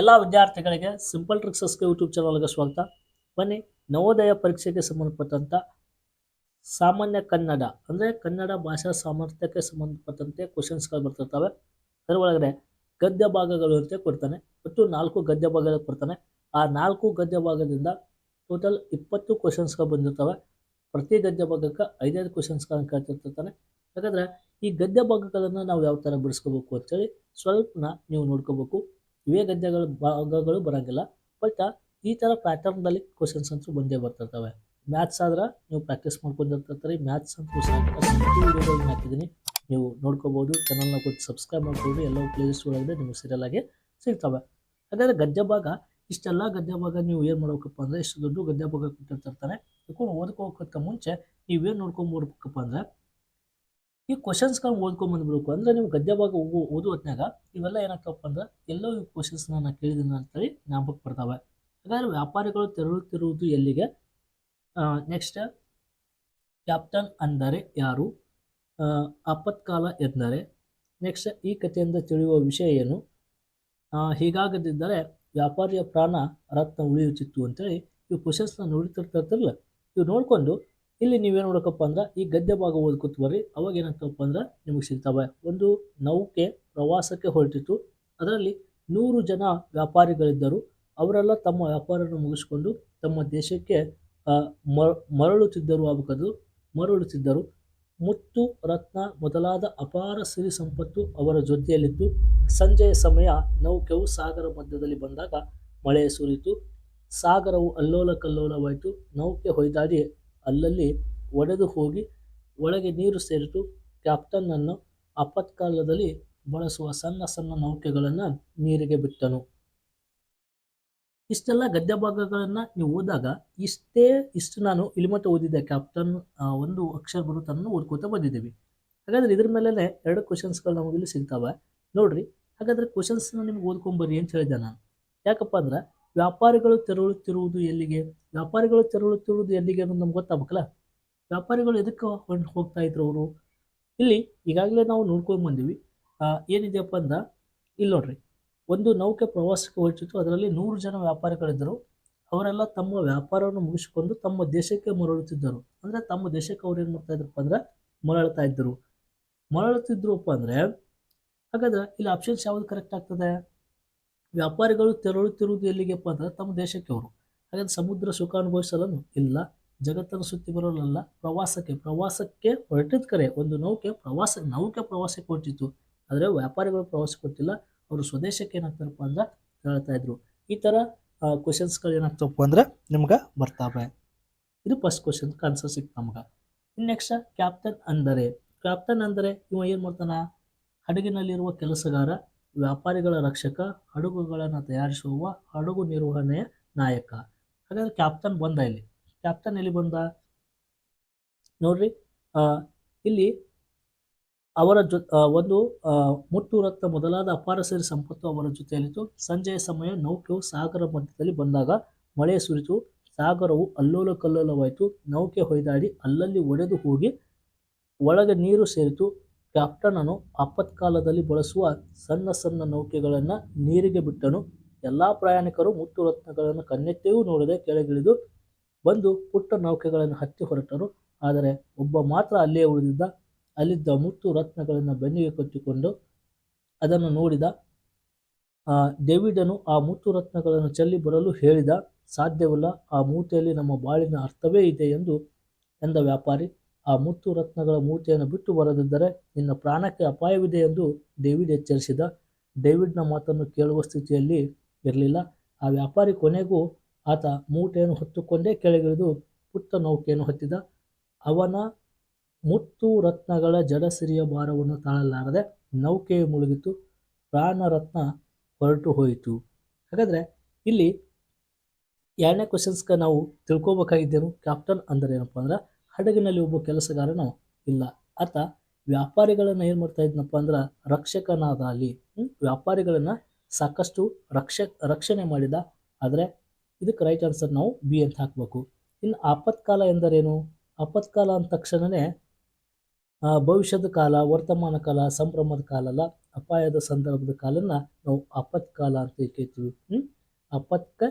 ಎಲ್ಲ ವಿದ್ಯಾರ್ಥಿಗಳಿಗೆ simple ಟ್ರಿಕ್ಸಸ್ಗೆ YouTube ಚಾನಲ್ಗೆ ಸ್ವಾಗತ. ಬನ್ನಿ, ನವೋದಯ ಪರೀಕ್ಷೆಗೆ ಸಂಬಂಧಪಟ್ಟಂಥ ಸಾಮಾನ್ಯ ಕನ್ನಡ, ಅಂದರೆ ಕನ್ನಡ ಭಾಷಾ ಸಾಮರ್ಥ್ಯಕ್ಕೆ ಸಂಬಂಧಪಟ್ಟಂತೆ ಕ್ವಶನ್ಸ್ಗಳು ಬರ್ತಿರ್ತವೆ. ಅದರ ಒಳಗಡೆ ಗದ್ಯ ಭಾಗಗಳು ಅಂತ ಕೊಡ್ತಾನೆ. ಒಟ್ಟು ನಾಲ್ಕು ಗದ್ಯ ಭಾಗಗಳು ಕೊಡ್ತಾನೆ. ಆ ನಾಲ್ಕು ಗದ್ಯ ಭಾಗದಿಂದ ಟೋಟಲ್ ಇಪ್ಪತ್ತು ಕ್ವಶನ್ಸ್ಗಳು ಬಂದಿರ್ತವೆ. ಪ್ರತಿ ಗದ್ಯ ಭಾಗಕ್ಕೆ ಐದೈದು ಕ್ವಶನ್ಸ್ಗಳನ್ನು ಕೇಳ್ತಿರ್ತಾನೆ. ಯಾಕಂದರೆ ಈ ಗದ್ಯ ಭಾಗಗಳನ್ನು ನಾವು ಯಾವ ಥರ ಬಿಡಿಸ್ಕೋಬೇಕು ಅಂತೇಳಿ ಸ್ವಲ್ಪನ ನೀವು ನೋಡ್ಕೋಬೇಕು. ಇವೇ ಗದ್ಯಗಳು, ಭಾಗಗಳು ಬರೋಂಗಿಲ್ಲ. ಬಟ್, ಈ ಥರ ಪ್ಯಾಟರ್ನಲ್ಲಿ ಕ್ವಶನ್ಸ್ ಅಂತೂ ಬಂದೇ ಬರ್ತಿರ್ತವೆ. ಮ್ಯಾಥ್ಸ್ ಆದ್ರೆ ನೀವು ಪ್ರಾಕ್ಟೀಸ್ ಮಾಡ್ಕೊಂಡಿರ್ತಿರ್ತಾರೆ. ಮ್ಯಾಥ್ಸ್ ಅಂತೂ ವಿಡಿಯೋಗಳನ್ನ ಹಾಕಿದ್ದೀನಿ. ನೀವು ನೋಡ್ಕೋಬೋದು. ಚಾನಲ್ನ ಕೊಟ್ಟು ಸಬ್ಸ್ಕ್ರೈಬ್ ಮಾಡ್ಕೊಳ್ಳಿ. ಎಲ್ಲ ಪ್ಲೇಲಿಸ್ಟ್ ಒಳಗಡೆ ನಿಮಗೆ ಸೀರಿಯಲ್ ಆಗಿ ಸಿಗ್ತವೆ. ಹಾಗಾದರೆ ಗದ್ಯ ಭಾಗ, ಇಷ್ಟೆಲ್ಲ ಗದ್ಯ ಭಾಗ ನೀವು ಏನು ಮಾಡ್ಬೇಕಪ್ಪ ಅಂದರೆ, ಇಷ್ಟು ದೊಡ್ಡ ಗದ್ಯ ಭಾಗ ಕೊಟ್ಟಿರ್ತಾರೆ ಇದಕ್ಕೂ ಓದ್ಕೋಕ್ಕಿಂತ ಮುಂಚೆ ನೀವೇನು ನೋಡ್ಕೊಂಬರ್ಬೇಕಪ್ಪ ಅಂದರೆ ಈ ಕ್ವಶನ್ಸ್ಗಳನ್ನ ಓದ್ಕೊಂಬಂದ್ಬಿಡ್ಬೇಕು ಅಂದರೆ ನೀವು ಗದ್ಯ ಭಾಗ ಓದು ಹೊತ್ನ್ಯಾಗ ಇವೆಲ್ಲ ಏನಾಗ್ತವಪ್ಪ ಅಂದ್ರೆ ಎಲ್ಲೋ ಈ ಕ್ವಶನ್ಸ್ನ ನಾನು ಕೇಳಿದ್ದೀನಿ ಅಂತೇಳಿ ಜ್ಞಾಪಕ ಬರ್ತಾವೆ. ಹಾಗಾದ್ರೆ ವ್ಯಾಪಾರಿಗಳು ತೆರಳುತ್ತಿರುವುದು ಎಲ್ಲಿಗೆ? ನೆಕ್ಸ್ಟ್ ಕ್ಯಾಪ್ಟನ್ ಅಂದರೆ ಯಾರು? ಆಪತ್ಕಾಲ ಎಂದರೆ. ನೆಕ್ಸ್ಟ್ ಈ ಕಥೆಯಿಂದ ತಿಳಿಯುವ ವಿಷಯ ಏನು? ಹೀಗಾಗದಿದ್ದರೆ ವ್ಯಾಪಾರಿಯ ಪ್ರಾಣ ರತ್ನ ಉಳಿಯುತ್ತಿತ್ತು ಅಂತೇಳಿ ಇವು ಕ್ವಶನ್ಸ್ನ ನೋಡ್ತಿರ್ತಾರಲ್ಲ ಇವು ನೋಡಿಕೊಂಡು ಇಲ್ಲಿ ನೀವೇನು ನೋಡಕಪ್ಪ ಅಂದ್ರೆ ಈ ಗದ್ಯ ಭಾಗ ಓದ್ಕೊತ ಬರ್ರಿ. ಅವಾಗ ಏನಾಗ್ತವಪ್ಪ ಅಂದ್ರೆ ನಿಮಗೆ ಸಿಗ್ತವೆ. ಒಂದು ನೌಕೆ ಪ್ರವಾಸಕ್ಕೆ ಹೊರಟಿತು ಅದರಲ್ಲಿ ನೂರು ಜನ ವ್ಯಾಪಾರಿಗಳಿದ್ದರು. ಅವರೆಲ್ಲ ತಮ್ಮ ವ್ಯಾಪಾರವನ್ನು ಮುಗಿಸ್ಕೊಂಡು ತಮ್ಮ ದೇಶಕ್ಕೆ ಮರಳುತ್ತಿದ್ದರು ಆಗಬೇಕದು ಮರಳುತ್ತಿದ್ದರು. ಮುತ್ತು ರತ್ನ ಮೊದಲಾದ ಅಪಾರ ಸಿರಿ ಸಂಪತ್ತು ಅವರ ಜೊತೆಯಲ್ಲಿತ್ತು. ಸಂಜೆಯ ಸಮಯ ನೌಕೆಯು ಸಾಗರ ಮಧ್ಯದಲ್ಲಿ ಬಂದಾಗ ಮಳೆ ಸುರಿತು ಸಾಗರವು ಅಲ್ಲೋಲ ಕಲ್ಲೋಲವಾಯಿತು ನೌಕೆ ಹೊಯ್ದಾಡಿ ಅಲ್ಲಲ್ಲಿ ಒಡೆದು ಹೋಗಿ ಒಳಗೆ ನೀರು ಸೇರಿತು. ಕ್ಯಾಪ್ಟನ್ನನ್ನು ಆಪತ್ಕಾಲದಲ್ಲಿ ಬಳಸುವ ಸಣ್ಣ ಸಣ್ಣ ನೌಕೆಗಳನ್ನು ನೀರಿಗೆ ಬಿಟ್ಟನು. ಇಷ್ಟೆಲ್ಲ ಗದ್ಯ ಭಾಗಗಳನ್ನು ನೀವು ಓದಿದಾಗ ಇಷ್ಟೇ ಇಷ್ಟು ನಾನು ಇಲ್ಲಿಮಟ್ಟ ಓದಿದ್ದೆ. ಕ್ಯಾಪ್ಟನ್ ಒಂದು ಅಕ್ಷರ ಬರುತ್ತನ್ನು ಓದ್ಕೋತಾ ಬಂದಿದ್ದೀವಿ. ಹಾಗಾದ್ರೆ ಇದ್ರ ಮೇಲೆ ಎರಡು ಕ್ವಶನ್ಸ್ಗಳು ನಮಗೆ ಇಲ್ಲಿ ಸಿಗ್ತವೆ. ನೋಡ್ರಿ, ಹಾಗಾದ್ರೆ ಕ್ವಶನ್ಸ್ನ ನಿಮ್ಗೆ ಓದ್ಕೊಂಬರ್ರಿ ಅಂತ ಹೇಳಿದೆ ನಾನು. ಯಾಕಪ್ಪ ಅಂದ್ರೆ ವ್ಯಾಪಾರಿಗಳು ತೆರಳುತ್ತಿರುವುದು ಎಲ್ಲಿಗೆ? ವ್ಯಾಪಾರಿಗಳು ತೆರಳುತ್ತಿರುವುದು ಎಲ್ಲಿಗೆ ಅನ್ನೋದು ನಮ್ಗೆ ಗೊತ್ತಾಗಬೇಕಲ್ಲ? ವ್ಯಾಪಾರಿಗಳು ಎದಕ್ಕೆ ಹೋಗ್ತಾ ಇದ್ರು ಅವರು? ಇಲ್ಲಿ ಈಗಾಗಲೇ ನಾವು ನೋಡ್ಕೊಂಡು ಬಂದೀವಿ. ಏನಿದೆಯಪ್ಪ ಅಂದ, ಇಲ್ಲಿ ನೋಡ್ರಿ. ಒಂದು ನೌಕೆ ಪ್ರವಾಸಕ್ಕೆ ಹೋಗ್ತಿತ್ತು. ಅದರಲ್ಲಿ ನೂರು ಜನ ವ್ಯಾಪಾರಿಗಳಿದ್ದರು. ಅವರೆಲ್ಲ ತಮ್ಮ ವ್ಯಾಪಾರವನ್ನು ಮುಗಿಸಿಕೊಂಡು ತಮ್ಮ ದೇಶಕ್ಕೆ ಮರಳುತ್ತಿದ್ದರು. ಅಂದರೆ ತಮ್ಮ ದೇಶಕ್ಕೆ ಅವ್ರು ಏನು ಮಾಡ್ತಾ ಇದ್ರಪ್ಪ ಅಂದ್ರೆ ಮರಳುತ್ತಾ ಇದ್ದರು. ಮರಳುತ್ತಿದ್ರಪ್ಪ ಅಂದರೆ, ಹಾಗಾದ್ರೆ ಇಲ್ಲಿ ಆಪ್ಷನ್ಸ್ ಯಾವುದು ಕರೆಕ್ಟ್ ಆಗ್ತದೆ? ವ್ಯಾಪಾರಿಗಳು ತೆರಳುತ್ತಿರುವುದು ಎಲ್ಲಿಗೆಪ್ಪ ಅಂದರೆ ತಮ್ಮ ದೇಶಕ್ಕೆ ಅವರು. ಹಾಗಾದ್ರೆ ಸಮುದ್ರ ಸುಖ ಅನುಭವಿಸಲನು ಇಲ್ಲ, ಜಗತ್ತನ್ನು ಸುತ್ತಿ ಬರೋಲ್ಲ ಪ್ರವಾಸಕ್ಕೆ ಪ್ರವಾಸಕ್ಕೆ ಹೊರಟಿದ ಕರೆ, ಒಂದು ನೌಕೆ ಪ್ರವಾಸ, ನೌಕೆ ಪ್ರವಾಸಕ್ಕೆ ಕೊಟ್ಟಿತ್ತು ಆದರೆ ವ್ಯಾಪಾರಿಗಳು ಪ್ರವಾಸಕ್ಕೆ ಕೊಟ್ಟಿಲ್ಲ, ಅವರು ಸ್ವದೇಶಕ್ಕೆ ಏನಾಗ್ತಾರಪ್ಪ ಅಂದ್ರೆ ಹೇಳ್ತಾ ಇದ್ರು. ಈ ಥರ ಕ್ವಶನ್ಸ್ಗಳು ಏನಾಗ್ತವಪ್ಪ ಅಂದ್ರೆ ನಿಮ್ಗೆ ಬರ್ತಾವೆ ಇದು ಫಸ್ಟ್ ಕ್ವಶನ್ ಆನ್ಸರ್ ಸಿಕ್ತು ನಮ್ಗೆ. ನೆಕ್ಸ್ಟ್ ಕ್ಯಾಪ್ಟನ್ ಅಂದರೆ ಕ್ಯಾಪ್ಟನ್ ಅಂದರೆ ಇವ ಏನು ಮಾಡ್ತಾನ? ಹಡಗಿನಲ್ಲಿರುವ ಕೆಲಸಗಾರ ವ್ಯಾಪಾರಿಗಳ ರಕ್ಷಕ, ಹಡಗುಗಳನ್ನು ತಯಾರಿಸುವ ಹಡಗು ನಿರ್ವಹಣೆಯ ನಾಯಕ. ಹಾಗಾದ್ರೆ ಕ್ಯಾಪ್ಟನ್ ಬಂದ ಇಲ್ಲಿ. ಕ್ಯಾಪ್ಟನ್ ಎಲ್ಲಿ ಬಂದ? ನೋಡ್ರಿ ಇಲ್ಲಿ ಅವರ ಜೊ ಒಂದು ಮುಟ್ಟು ರಕ್ತ ಮೊದಲಾದ ಅಪಾರ ಸೇರಿ ಸಂಪತ್ತು ಅವರ ಜೊತೆಯಲ್ಲಿತ್ತು. ಸಂಜೆಯ ಸಮಯ ನೌಕೆಯು ಸಾಗರ ಮಧ್ಯದಲ್ಲಿ ಬಂದಾಗ ಮಳೆ ಸುರಿತು ಸಾಗರವು ಅಲ್ಲೋಲ ಕಲ್ಲೋಲವಾಯಿತು ನೌಕೆ ಹೊಯ್ದಾಡಿ ಅಲ್ಲಲ್ಲಿ ಒಡೆದು ಹೋಗಿ ಒಳಗೆ ನೀರು ಸೇರಿತು. ಕ್ಯಾಪ್ಟನನು ಆಪತ್ಕಾಲದಲ್ಲಿ ಬಳಸುವ ಸಣ್ಣ ಸಣ್ಣ ನೌಕೆಗಳನ್ನು ನೀರಿಗೆ ಬಿಟ್ಟನು. ಎಲ್ಲ ಪ್ರಯಾಣಿಕರು ಮುತ್ತು ರತ್ನಗಳನ್ನು ಕನ್ನೆತ್ತೆಯೂ ನೋಡದೆ ಕೆಳಗಿಳಿದು ಬಂದು ಪುಟ್ಟ ನೌಕೆಗಳನ್ನು ಹತ್ತಿ ಹೊರಟರು. ಆದರೆ ಒಬ್ಬ ಮಾತ್ರ ಅಲ್ಲೇ ಉಳಿದಿದ್ದ. ಅಲ್ಲಿದ್ದ ಮುತ್ತು ರತ್ನಗಳನ್ನು ಬೆನ್ನಿಗೆ ಕಟ್ಟಿಕೊಂಡು ಅದನ್ನು ನೋಡಿದ. ಡೇವಿಡನು ಆ ಮುತ್ತು ರತ್ನಗಳನ್ನು ಚೆಲ್ಲಿ ಬರಲು ಹೇಳಿದ, ಸಾಧ್ಯವಿಲ್ಲ, ಆ ಮೂಟೆಯಲ್ಲಿ ನಮ್ಮ ಬಾಳಿನ ಅರ್ಥವೇ ಇದೆ ಎಂದು ಎಂದ ವ್ಯಾಪಾರಿ. ಆ ಮುತ್ತು ರತ್ನಗಳ ಮೂರ್ತಿಯನ್ನು ಬಿಟ್ಟು ಬರದಿದ್ದರೆ ನಿನ್ನ ಪ್ರಾಣಕ್ಕೆ ಅಪಾಯವಿದೆ ಎಂದು ಡೇವಿಡ್ ಎಚ್ಚರಿಸಿದ. ಡೇವಿಡ್ನ ಮಾತನ್ನು ಕೇಳುವ ಸ್ಥಿತಿಯಲ್ಲಿ ಇರಲಿಲ್ಲ. ಆ ವ್ಯಾಪಾರಿ ಕೊನೆಗೂ ಆತ ಮೂಟೆಯನ್ನು ಹೊತ್ತುಕೊಂಡೇ ಕೆಳಗಿಳಿದು ಪುಟ್ಟ ನೌಕೆಯನ್ನು ಹತ್ತಿದ. ಅವನ ಮುತ್ತು ರತ್ನಗಳ ಜಡಸಿರಿಯ ಭಾರವನ್ನು ತಾಳಲಾರದೆ ನೌಕೆ ಮುಳುಗಿತು. ಪ್ರಾಣರತ್ನ ಹೊರಟು ಹೋಯಿತು. ಹಾಗಾದರೆ ಇಲ್ಲಿ ಎರಡನೇ ಕ್ವಶನ್ಸ್ಗೆ ನಾವು ತಿಳ್ಕೊಬೇಕಾಗಿದ್ದೇನು? ಕ್ಯಾಪ್ಟನ್ ಅಂದರೆ ಏನಪ್ಪ ಅಂದ್ರೆ ಹಡಗಿನಲ್ಲಿ ಒಬ್ಬ ಕೆಲಸಗಾರನು ಇಲ್ಲ. ಆತ ವ್ಯಾಪಾರಿಗಳನ್ನು ಏನು ಮಾಡ್ತಾ ಇದ್ನಪ್ಪ ಅಂದ್ರೆ ರಕ್ಷಕನಾದ ಅಲ್ಲಿ? ವ್ಯಾಪಾರಿಗಳನ್ನು ಸಾಕಷ್ಟು ರಕ್ಷ, ರಕ್ಷಣೆ ಮಾಡಿದ. ಆದರೆ ಇದಕ್ಕೆ ರೈಟ್ ಆನ್ಸರ್ ನಾವು ಬಿ ಅಂತ ಹಾಕಬೇಕು. ಇನ್ನು ಆಪತ್ಕಾಲ ಎಂದರೇನು? ಆಪತ್ಕಾಲ ಅಂದ ತಕ್ಷಣವೇ ಭವಿಷ್ಯದ ಕಾಲ, ವರ್ತಮಾನ ಕಾಲ, ಸಂಭ್ರಮದ ಕಾಲ ಅಲ್ಲ, ಅಪಾಯದ ಸಂದರ್ಭದ ಕಾಲನ್ನ ನಾವು ಆಪತ್ಕಾಲ ಅಂತ ಕೇಳ್ತೀವಿ. ಹ್ಞೂ ಆಪತ್ಕ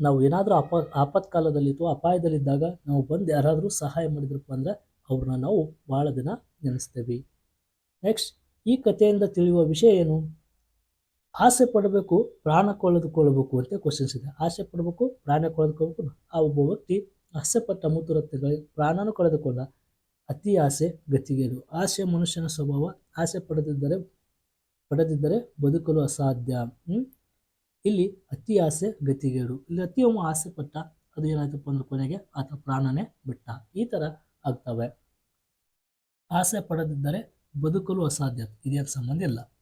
ನಾವು ಏನಾದರೂ ಅಪ, ಆಪತ್ಕಾಲದಲ್ಲಿ ಅಥವಾ ಅಪಾಯದಲ್ಲಿದ್ದಾಗ ನಾವು ಬಂದು ಯಾರಾದರೂ ಸಹಾಯ ಮಾಡಿದ್ರಪ್ಪ ಅಂದ್ರೆ ಅವ್ರನ್ನ ನಾವು ಭಾಳ ದಿನ ನೆನೆಸ್ತೇವೆ. ನೆಕ್ಸ್ಟ್ ಈ ಕಥೆಯಿಂದ ತಿಳಿಯುವ ವಿಷಯ ಏನು? ಆಸೆ ಪಡಬೇಕು, ಪ್ರಾಣ ಕಳೆದುಕೊಳ್ಳಬೇಕು ಅಂತ ಕ್ವಶನ್ಸ್ ಇದೆ. ಆಸೆ ಪಡಬೇಕು, ಪ್ರಾಣ ಕಳೆದುಕೊಳ್ಬೇಕು ಆ ಒಬ್ಬ ವ್ಯಕ್ತಿ ಆಸೆ ಪಟ್ಟ ಮುತ್ತುರತ್ತೆಗಳಿಗೆ ಪ್ರಾಣನೂ ಕಳೆದುಕೊಂಡ ಅತಿ ಆಸೆ ಗತಿಗೇನು ಆಸೆ ಮನುಷ್ಯನ ಸ್ವಭಾವ, ಆಸೆ ಪಡೆದಿದ್ದರೆ ಪಡೆದಿದ್ದರೆ ಬದುಕಲು ಅಸಾಧ್ಯ? ಇಲ್ಲಿ ಅತಿ ಆಸೆ ಗತಿಗೇಡು. ಇಲ್ಲಿ ಅತಿ ಒಮ್ಮೆ ಆಸೆ ಪಟ್ಟ ಅದು ಏನಾಯ್ತಪ್ಪ ಅಂದ್ರೆ ಕೊನೆಗೆ ಆತ ಪ್ರಾಣನೇ ಬಿಟ್ಟ. ಈ ತರ ಆಗ್ತವೆ. ಆಸೆ ಪಡೆದಿದ್ದರೆ ಬದುಕಲು ಅಸಾಧ್ಯ. ಇದೇನು ಸಂಬಂಧ ಇಲ್ಲ.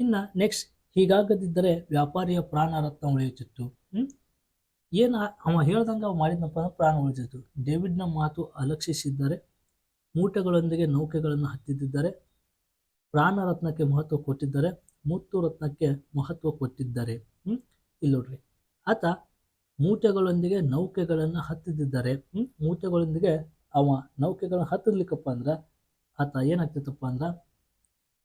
ಇನ್ನ ನೆಕ್ಸ್ಟ್ ಹೀಗಾಗದಿದ್ದರೆ ವ್ಯಾಪಾರಿಯ ಪ್ರಾಣ ರತ್ನ ಉಳಿಯುತ್ತಿತ್ತು. ಹ್ಮ್? ಏನು ಅವ ಹೇಳ್ದಂಗ ಅವ ಮಾಡಿದ್ನಪ್ಪ ಅಂದ್ರೆ ಪ್ರಾಣ ಉಳಿತಿತ್ತು ಡೇವಿಡ್ನ ಮಾತು ಅಲಕ್ಷಿಸಿದ್ದರೆ, ಮೂಟೆಗಳೊಂದಿಗೆ ನೌಕೆಗಳನ್ನು ಹತ್ತಿದ್ದರೆ ಪ್ರಾಣ ರತ್ನಕ್ಕೆ ಮಹತ್ವ ಕೊಟ್ಟಿದ್ದರೆ, ಮುತ್ತು ರತ್ನಕ್ಕೆ ಮಹತ್ವ ಕೊಟ್ಟಿದ್ದಾರೆ. ಇಲ್ಲಿ ನೋಡ್ರಿ. ಆತ ಮೂಟೆಗಳೊಂದಿಗೆ ನೌಕೆಗಳನ್ನು ಹತ್ತಿದ್ದಿದ್ದಾರೆ. ಮೂಟೆಗಳೊಂದಿಗೆ ಅವ ನೌಕೆಗಳನ್ನು ಹತ್ತಿದ್ಲಿಕ್ಕಪ್ಪ ಅಂದ್ರೆ ಆತ ಏನಾಗ್ತಿತ್ತಪ್ಪ ಅಂದ್ರೆ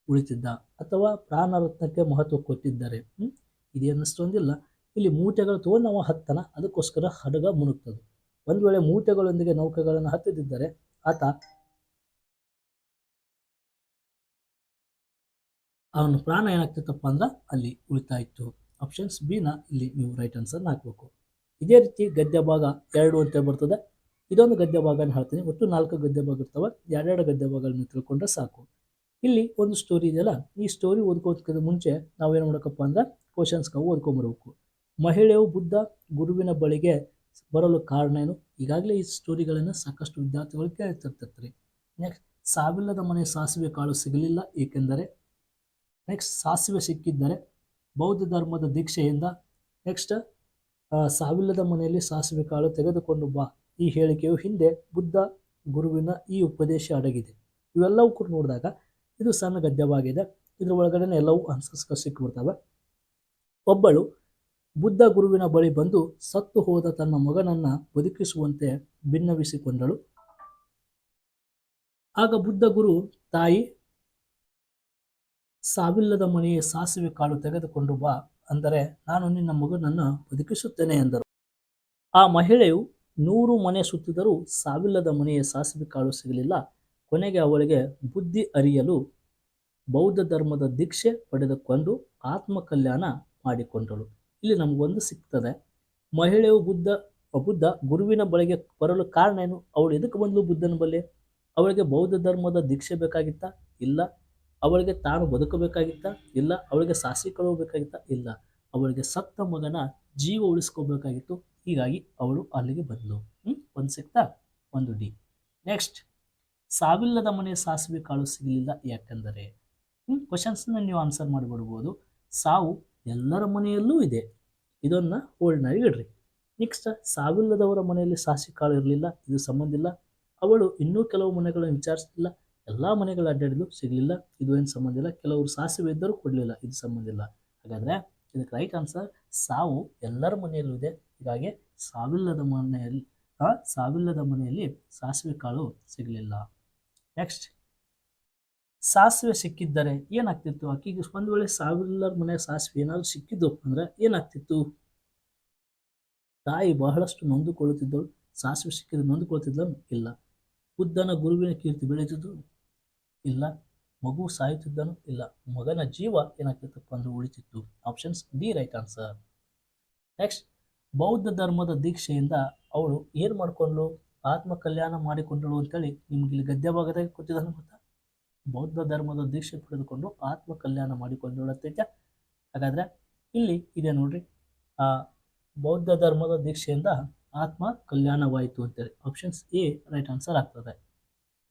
ಉಳಿತಿದ್ದ ಅಥವಾ ಪ್ರಾಣರತ್ನಕ್ಕೆ ಮಹತ್ವ ಕೊಟ್ಟಿದ್ದಾರೆ. ಹ್ಮ್? ಇದೇನಷ್ಟೊಂದಿಲ್ಲ. ಇಲ್ಲಿ ಮೂಟೆಗಳು ತೊಗೊಂಡು ಅವ ಹತ್ತನ. ಅದಕ್ಕೋಸ್ಕರ ಹಡಗ ಮುಣುಕ್ತದೆ ಒಂದು ವೇಳೆ ಮೂಟೆಗಳೊಂದಿಗೆ ನೌಕೆಗಳನ್ನು ಹತ್ತಿದ್ದಿದ್ದರೆ, ಆತ ಅವನ ಪ್ರಾಣ ಏನಾಗ್ತಿತ್ತಪ್ಪ ಅಂದ್ರೆ ಅಲ್ಲಿ ಉಳಿತಾ ಇತ್ತು. ಆಪ್ಷನ್ಸ್ ಬಿನ ಇಲ್ಲಿ ನೀವು ರೈಟ್ ಆನ್ಸರ್ನ ಹಾಕಬೇಕು. ಇದೇ ರೀತಿ ಗದ್ಯ ಭಾಗ ಎರಡು ಅಂತ ಬರ್ತದೆ. ಇದೊಂದು ಗದ್ಯ ಭಾಗನ ಹೇಳ್ತೀನಿ. ಒಟ್ಟು ನಾಲ್ಕು ಗದ್ಯ ಭಾಗ ಇರ್ತವೆ. ಎರಡೆರಡು ಗದ್ಯ ಭಾಗಗಳನ್ನು ತಿಳ್ಕೊಂಡ್ರೆ ಸಾಕು. ಇಲ್ಲಿ ಒಂದು ಸ್ಟೋರಿ ಇದೆಯಲ್ಲ, ಈ ಸ್ಟೋರಿ ಓದ್ಕೋದಕ್ಕಿಂತ ಮುಂಚೆ ನಾವೇನು ಮಾಡಬೇಕಪ್ಪ ಅಂದ್ರೆ ಕ್ವಶನ್ಸ್ಗೆ ಓದ್ಕೊಂಬರ್ಬೇಕು. ಮಹಿಳೆಯು ಬುದ್ಧ ಗುರುವಿನ ಬಳಿಗೆ ಬರಲು ಕಾರಣ ಏನು? ಈಗಾಗಲೇ ಈ ಸ್ಟೋರಿಗಳನ್ನು ಸಾಕಷ್ಟು ವಿದ್ಯಾರ್ಥಿಗಳು ಕೇಳ್ತಿರ್ತಿರ್ತಾರೆ. ನೆಕ್ಸ್ಟ್ ಸಾವಿಲ್ಲದ ಮನೆ ಸಾಸಿವೆ ಕಾಳು ಸಿಗಲಿಲ್ಲ, ಏಕೆಂದರೆ? ನೆಕ್ಸ್ಟ್ ಸಾಸಿವೆ ಸಿಕ್ಕಿದ್ದರೆ ಬೌದ್ಧ ಧರ್ಮದ ದೀಕ್ಷೆಯಿಂದ ನೆಕ್ಸ್ಟ್ ಸಾವಿಲ್ಲದ ಮನೆಯಲ್ಲಿ ಸಾಸಿವೆ ಕಾಳು ತೆಗೆದುಕೊಂಡು ಬಾ. ಈ ಹೇಳಿಕೆಯು ಹಿಂದೆ ಬುದ್ಧ ಗುರುವಿನ ಈ ಉಪದೇಶ ಅಡಗಿದೆ. ಇವೆಲ್ಲವೂ ಕೂಡ ನೋಡಿದಾಗ ಇದು ಸಣ್ಣ ಗದ್ಯವಾಗಿದೆ. ಇದ್ರ ಒಳಗಡೆ ಎಲ್ಲವೂ ಆನ್ಸರ್ಸ್ ಸಿಕ್ಕಿಬಿಡ್ತವೆ ಒಬ್ಬಳು ಬುದ್ಧ ಗುರುವಿನ ಬಳಿ ಬಂದು ಸತ್ತು ಹೋದ ತನ್ನ ಮಗನನ್ನ ಬದುಕಿಸುವಂತೆ ಭಿನ್ನವಿಸಿಕೊಂಡಳು ಆಗ ಬುದ್ಧ ಗುರು, ತಾಯಿ ಸಾವಿಲ್ಲದ ಮನೆಯ ಸಾಸಿವೆ ಕಾಳು ತೆಗೆದುಕೊಂಡು ಬಾ ಅಂದರೆ ನಾನು ನಿನ್ನ ಮಗನನ್ನು ಬದುಕಿಸುತ್ತೇನೆ ಎಂದರು. ಆ ಮಹಿಳೆಯು ನೂರು ಮನೆ ಸುತ್ತಿದರೂ ಸಾವಿಲ್ಲದ ಮನೆಯ ಸಾಸಿವೆ ಕಾಳು ಸಿಗಲಿಲ್ಲ. ಕೊನೆಗೆ ಅವಳಿಗೆ ಬುದ್ಧಿ ಅರಿಯಲು ಬೌದ್ಧ ಧರ್ಮದ ದೀಕ್ಷೆ ಪಡೆದುಕೊಂಡು ಆತ್ಮಕಲ್ಯಾಣ ಮಾಡಿಕೊಂಡಳು. ಇಲ್ಲಿ ನಮಗೊಂದು ಸಿಗ್ತದೆ. ಮಹಿಳೆಯು ಬುದ್ಧ ಬುದ್ಧ ಗುರುವಿನ ಬಳಿಗೆ ಬರಲು ಕಾರಣ ಏನು? ಅವಳು ಎದಕ್ಕೆ ಬಂದಳು ಬುದ್ಧನ ಬಳಿ? ಅವಳಿಗೆ ಬೌದ್ಧ ಧರ್ಮದ ದೀಕ್ಷೆ ಬೇಕಾಗಿತ್ತಾ? ಇಲ್ಲ. ಅವಳಿಗೆ ತಾನು ಬದುಕಬೇಕಾಗಿತ್ತ? ಇಲ್ಲ. ಅವಳಿಗೆ ಸಾಸಿ ಕಳುವಬೇಕಾಗಿತ್ತ ಇಲ್ಲ. ಅವಳಿಗೆ ಸತ್ತ ಮಗನ ಜೀವ ಉಳಿಸ್ಕೋಬೇಕಾಗಿತ್ತು ಹೀಗಾಗಿ ಅವಳು ಅಲ್ಲಿಗೆ ಬಂದಳು ಹ್ಮ್? ಒಂದು ಸಿಕ್ತಾ? ಒಂದು ಡಿ. ನೆಕ್ಸ್ಟ್. ಸಾವಿಲ್ಲದ ಮನೆ ಸಾಸಿವೆ ಕಾಳು ಸಿಗಲಿಲ್ಲ ಯಾಕೆಂದರೆ? ಹ್ಞೂ ಕ್ವಶನ್ಸ್ನ ನೀವು ಆನ್ಸರ್ ಮಾಡಿಬಿಡ್ಬೋದು ಸಾವು ಎಲ್ಲರ ಮನೆಯಲ್ಲೂ ಇದೆ. ಇದನ್ನು ಹೋಲ್ಡ್ನಾಗಿ ಇಡ್ರಿ. ನೆಕ್ಸ್ಟ್ ಸಾವಿಲ್ಲದವರ ಮನೆಯಲ್ಲಿ ಸಾಸಿವೆ ಕಾಳು ಇರಲಿಲ್ಲ. ಇದು ಸಂಬಂಧ ಇಲ್ಲ. ಅವಳು ಇನ್ನೂ ಕೆಲವು ಮನೆಗಳನ್ನು ವಿಚಾರಿಸಲಿಲ್ಲ. ಎಲ್ಲ ಮನೆಗಳು ಅಡ್ಡಾಡಿದ್ರು ಸಿಗಲಿಲ್ಲ. ಇದು ಏನು ಸಂಬಂಧ ಇಲ್ಲ. ಕೆಲವರು ಸಾಸಿವೆ ಇದ್ದರೂ ಕೊಡಲಿಲ್ಲ. ಇದು ಸಂಬಂಧ ಇಲ್ಲ. ಹಾಗಾದರೆ ಇದಕ್ಕೆ ರೈಟ್ ಆನ್ಸರ್ ಸಾವು ಎಲ್ಲರ ಮನೆಯಲ್ಲೂ ಇದೆ. ಹೀಗಾಗಿ ಸಾವಿಲ್ಲದ ಮನೆಯಲ್ಲಿ ಸಾವಿಲ್ಲದ ಮನೆಯಲ್ಲಿ ಸಾಸಿವೆ ಕಾಳು ಸಿಗಲಿಲ್ಲ. ನೆಕ್ಸ್ಟ್ ಸಾಸಿವೆ ಸಿಕ್ಕಿದ್ದರೆ ಏನಾಗ್ತಿತ್ತು? ಆಕೆಗೆ ಒಂದು ವೇಳೆ ಸಾವಿಲ್ಲದ ಮನೆ ಸಾಸಿವೆ ಏನಾದರೂ ಸಿಕ್ಕಿದ್ದು ಅಂದ್ರೆ ಏನಾಗ್ತಿತ್ತು? ತಾಯಿ ಬಹಳಷ್ಟು ನೊಂದುಕೊಳ್ಳುತ್ತಿದ್ದಳು. ಸಾಸಿವೆ ಸಿಕ್ಕಿದ್ರೆ ನೊಂದುಕೊಳ್ಳುತ್ತಿದ್ದಳು ಇಲ್ಲ. ಬುದ್ಧನ ಗುರುವಿನ ಕೀರ್ತಿ ಬೆಳೀತಿದ್ದು ಇಲ್ಲ. ಮಗು ಸಾಯುತ್ತಿದ್ದನು? ಇಲ್ಲ. ಮಗನ ಜೀವ ಏನಾಗ್ತಿತ್ತಪ್ಪ ಅಂದ್ರೆ ಉಳಿತಿತ್ತು. Options D right answer next ಬೌದ್ಧ ಧರ್ಮದ ದೀಕ್ಷೆಯಿಂದ ಅವಳು ಏನು ಮಾಡಿಕೊಂಡ್ಳು? ಆತ್ಮ ಕಲ್ಯಾಣ ಮಾಡಿಕೊಂಡಳು ಅಂತೇಳಿ ನಿಮ್ಗೆ ಇಲ್ಲಿ ಗದ್ಯ ಭಾಗದಾಗ ಕೊಟ್ಟಿದ್ದಾನೆ ಗೊತ್ತಾ? ಬೌದ್ಧ ಧರ್ಮದ ದೀಕ್ಷೆ ಪಡೆದುಕೊಂಡು ಆತ್ಮ ಕಲ್ಯಾಣ ಮಾಡಿಕೊಂಡಳು ಅಂತೈತೆ ಹಾಗಾದ್ರೆ ಇಲ್ಲಿ ಇದೆ ನೋಡ್ರಿ. ಆ, ಬೌದ್ಧ ಧರ್ಮದ ದೀಕ್ಷೆಯಿಂದ ಆತ್ಮ ಕಲ್ಯಾಣವಾಯಿತು ಅಂತೇಳಿ. ಆಪ್ಷನ್ಸ್ ಎ ರೈಟ್ ಆನ್ಸರ್ ಆಗ್ತದೆ.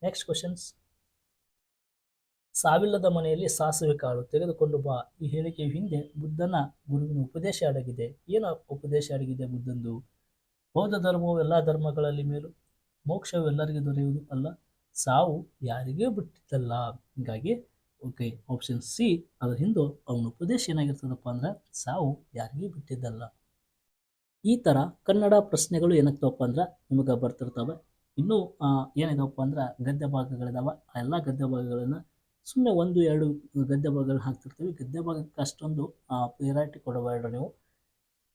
ನೆಕ್ಸ್ಟ್ ಕ್ವಶನ್ಸ್ ಸಾವಿಲ್ಲದ ಮನೆಯಲ್ಲಿ ಸಾಸಿವೆ ಕಾಳು ತೆಗೆದುಕೊಂಡು ಬಾ. ಈ ಹೇಳಿಕೆಯ ಹಿಂದೆ ಬುದ್ಧನ ಗುರುವಿನ ಉಪದೇಶ ಅಡಗಿದೆ. ಏನು ಉಪದೇಶ ಅಡಗಿದೆ ಬುದ್ಧಂದು? ಬೌದ್ಧ ಧರ್ಮವು ಎಲ್ಲ ಧರ್ಮಗಳಲ್ಲಿ ಮೇಲು. ಮೋಕ್ಷವು ಎಲ್ಲರಿಗೂ ದೊರೆಯುವುದು ಅಲ್ಲ. ಸಾವು ಯಾರಿಗೂ ಬಿಟ್ಟಿದ್ದಲ್ಲ. ಹೀಗಾಗಿ ಓಕೆ ಆಪ್ಷನ್ ಸಿ ಅದರ ಹಿಂದೆ ಅವನ ಉಪದೇಶ ಏನಾಗಿರ್ತದಪ್ಪ ಅಂದ್ರೆ, ಸಾವು ಯಾರಿಗೂ ಬಿಟ್ಟಿದ್ದಲ್ಲ. ಈ ಥರ ಕನ್ನಡ ಪ್ರಶ್ನೆಗಳು ಏನಾಗ್ತವಪ್ಪ ಅಂದ್ರೆ, ನಿಮಗೆ ಬರ್ತಿರ್ತವೆ. ಇನ್ನೂ ಏನಿದಾವಪ್ಪ ಅಂದ್ರೆ ಗದ್ಯ ಭಾಗಗಳಿದಾವೆ ಆ ಎಲ್ಲ ಗದ್ಯ ಭಾಗಗಳನ್ನು ಸುಮ್ಮನೆ ಒಂದು ಎರಡು ಗದ್ದೆ ಭಾಗಗಳು ಹಾಕ್ತಿರ್ತೀವಿ. ಗದ್ದೆ ಭಾಗಕ್ಕೆ ಅಷ್ಟೊಂದು ಪ್ರಿಯಾರಿಟಿ ಕೊಡಬೇಡ ನೀವು.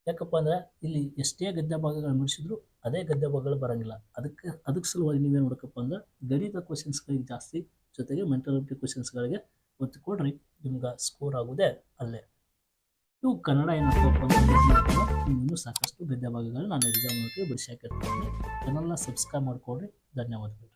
ಯಾಕಪ್ಪ ಅಂದರೆ ಇಲ್ಲಿ ಎಷ್ಟೇ ಗದ್ದೆ ಭಾಗಗಳು ಮುಡಿಸಿದ್ರು ಅದೇ ಗದ್ದೆ ಭಾಗಗಳು ಬರೋಂಗಿಲ್ಲ. ಅದಕ್ಕೆ ಅದಕ್ಕೆ ಸಲುವಾಗಿ ನೀವೇನು ಮಾಡಬೇಕಪ್ಪ ಅಂದ್ರೆ ಗಣಿತ ಕ್ವಶನ್ಸ್ಗಳಿಗೆ ಜಾಸ್ತಿ, ಜೊತೆಗೆ ಮೆಂಟಲಿಟಿ ಕ್ವಶನ್ಸ್ಗಳಿಗೆ ಒತ್ತು ಕೊಡ್ರಿ. ನಿಮ್ಗೆ ಸ್ಕೋರ್ ಆಗೋದೇ ಅಲ್ಲೇ. ಇವು ಕನ್ನಡ ಏನಪ್ಪ ಅಂದ್ರೆ ಇನ್ನೂ ಸಾಕಷ್ಟು ಗದ್ಯ ಭಾಗಗಳನ್ನ ನಾನು ಎಕ್ಸಾಮ್ ನೋಡಿ ಬಿಡಿಸಿ ಹಾಕಿರ್ತೀನಿ ಚಾನಲ್ನ ಸಬ್ಸ್ಕ್ರೈಬ್ ಮಾಡ್ಕೊಡ್ರಿ ಧನ್ಯವಾದಗಳು.